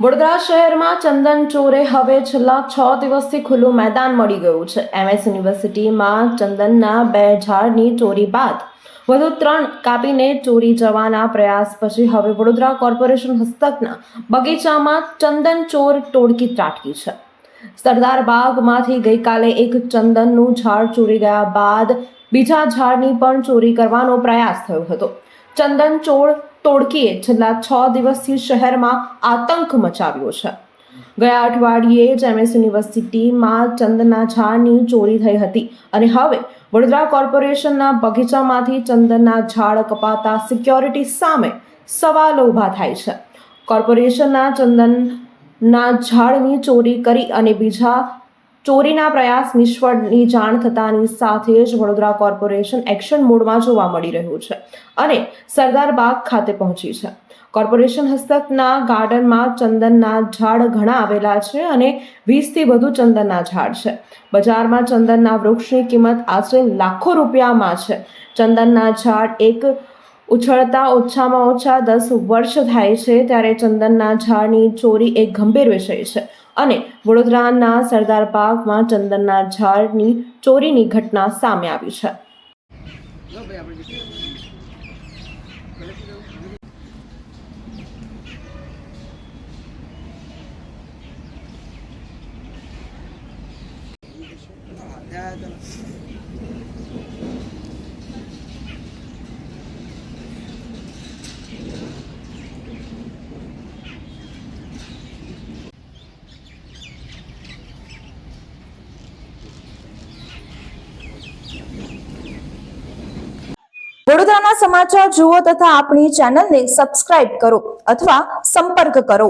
વડોદરા શહેરમાં ચંદન ચોરે હવે છેલ્લા છ દિવસથી ખુલ્લું મેદાન મળી ગયું છે. એમએસ યુનિવર્સિટીમાં ચંદનના બે ઝાડની ચોરી બાદ વધુ ત્રણ કાપીને ચોરી જવાના પ્રયાસ પછી હવે વડોદરા કોર્પોરેશન હસ્તકના બગીચામાં ચંદન ચોર ટોળકી ત્રાટકી છે. સરદાર બાગમાંથી ગઈકાલે એક ચંદનનું ઝાડ ચોરી ગયા બાદ બીજા ઝાડની પણ ચોરી કરવાનો પ્રયાસ થયો હતો. ચંદન ચોર ટોળકીએ છેલ્લા છ દિવસથી શહેરમાં આતંક મચાવ્યો છે. ગયા અઠવાડિયે જ એમએસ યુનિવર્સિટીમાં ચંદનના ઝાડની ચોરી થઈ હતી અને હવે વડોદરા કોર્પોરેશનના બગીચામાંથી ચંદનના ઝાડ કપાતા સિક્યોરિટી સામે સવાલો ઊભા થાય છે. કોર્પોરેશનના ચંદનના ઝાડની ચોરી કરી અને બીજા ચોરીના પ્રયાસ નિષ્ફળની જાણ થતાની સાથે જ વડોદરા કોર્પોરેશન એક્શન મોડમાં જોવા મળી રહ્યું છે અને સરદાર બાગ ખાતે પહોંચી છે. કોર્પોરેશન હસ્તકના ગાર્ડનમાં ચંદનના ઝાડ ઘણા આવેલા છે અને વીસથી વધુ ચંદનના ઝાડ છે. બજારમાં ચંદનના વૃક્ષની કિંમત આશરે લાખો રૂપિયામાં છે. ચંદનના ઝાડ એક ઉછળતા ઓછામાં ઓછા દસ વર્ષ થાય છે ત્યારે ચંદનના ઝાડની ચોરી એક ગંભીર વિષય છે. અને વડોદરાના સરદાર બાગમાં ચંદનના ઝાડની ચોરીની ઘટના સામે આવી છે. વડોદરાના સમાચાર જુઓ તથા આપણી ચેનલને સબસ્ક્રાઇબ કરો અથવા સંપર્ક કરો.